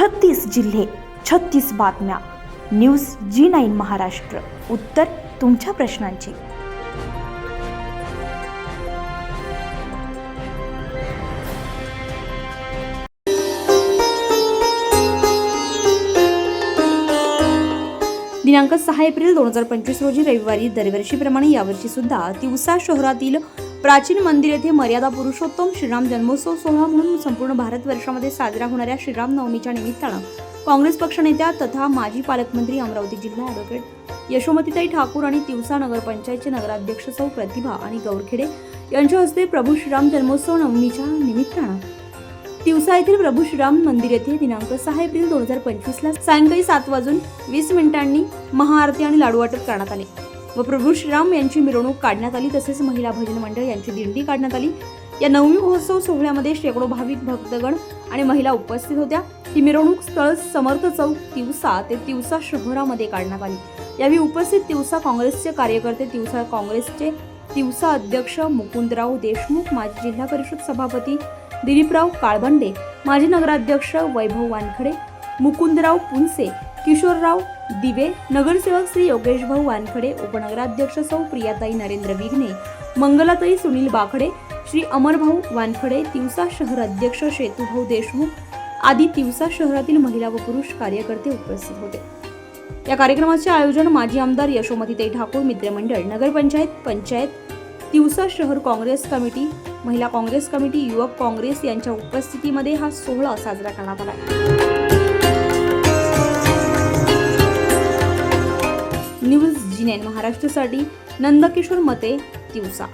छत्तीस जिल्हे छत्तीस बातम्या. न्यूज जी नाईन महाराष्ट्र. उत्तर तुमच्या प्रश्नांची. दिनांक सहा एप्रिल दोन हजार पंचवीस रोजी रविवारी दरवर्षीप्रमाणे यावर्षी सुद्धा तिवसा शहरातील प्राचीन मंदिर येथे मर्यादा पुरुषोत्तम श्रीराम जन्मोत्सव सोहळा म्हणून संपूर्ण भारतवर्षामध्ये साजरा होणाऱ्या श्रीराम नवमीच्या निमित्तानं काँग्रेस पक्षनेत्या तथा माजी पालकमंत्री अमरावती जिल्हा ॲडव्होकेट यशोमतीताई ठाकूर आणि तिवसा नगरपंचायतचे नगराध्यक्ष सौ प्रतिभा आणि गौरखेडे यांच्या हस्ते प्रभू श्रीराम जन्मोत्सव नवमीच्या निमित्तानं तिवसा येथील प्रभू श्रीराम मंदिर येथे दिनांक सहा एप्रिल दोन हजार पंचवीसला सायंकाळी सात वाजून वीस मिनिटांनी महाआरती आणि लाडू वाटप करण्यात आले. व प्रभू श्रीराम यांची मिरवणूक काढण्यात आली तसेच महिला भजन मंडळ यांची दिंडी काढण्यात आली. या नवमी महोत्सव सोहळ्यामध्ये शेकडो भाविक भक्तगण आणि महिला उपस्थित होत्या. ही मिरवणूक स्थळ समर्थ चौक तिवसा ते तिवसा शहरामध्ये काढण्यात आली. यावेळी उपस्थित तिवसा काँग्रेसचे कार्यकर्ते तिवसा काँग्रेसचे तिवसा अध्यक्ष मुकुंदराव देशमुख माजी जिल्हा परिषद सभापती दिलीपराव काळबंडे माजी नगराध्यक्ष वैभव वानखडे मुकुंदराव पुनसे किशोरराव दिवे नगरसेवक श्री योगेशभाऊ वानखडे उपनगराध्यक्ष सौ प्रियाताई नरेंद्र विघ्ने मंगलाताई सुनील बाखडे श्री अमरभाऊ वानखडे तिवसा शहर अध्यक्ष शेतूभाऊ देशमुख आदी तिवसा शहरातील महिला व पुरुष कार्यकर्ते उपस्थित होते. या कार्यक्रमाचे आयोजन माजी आमदार यशोमतीताई ठाकूर मित्रमंडळ नगरपंचायत पंचायत तिवसा शहर काँग्रेस कमिटी महिला काँग्रेस कमिटी युवक काँग्रेस यांच्या उपस्थितीमध्ये हा सोहळा साजरा करण्यात आला. न्यूज महाराष्ट्रसाठी महाराष्ट्रासाठी नंदकिशोर मते दिवसा.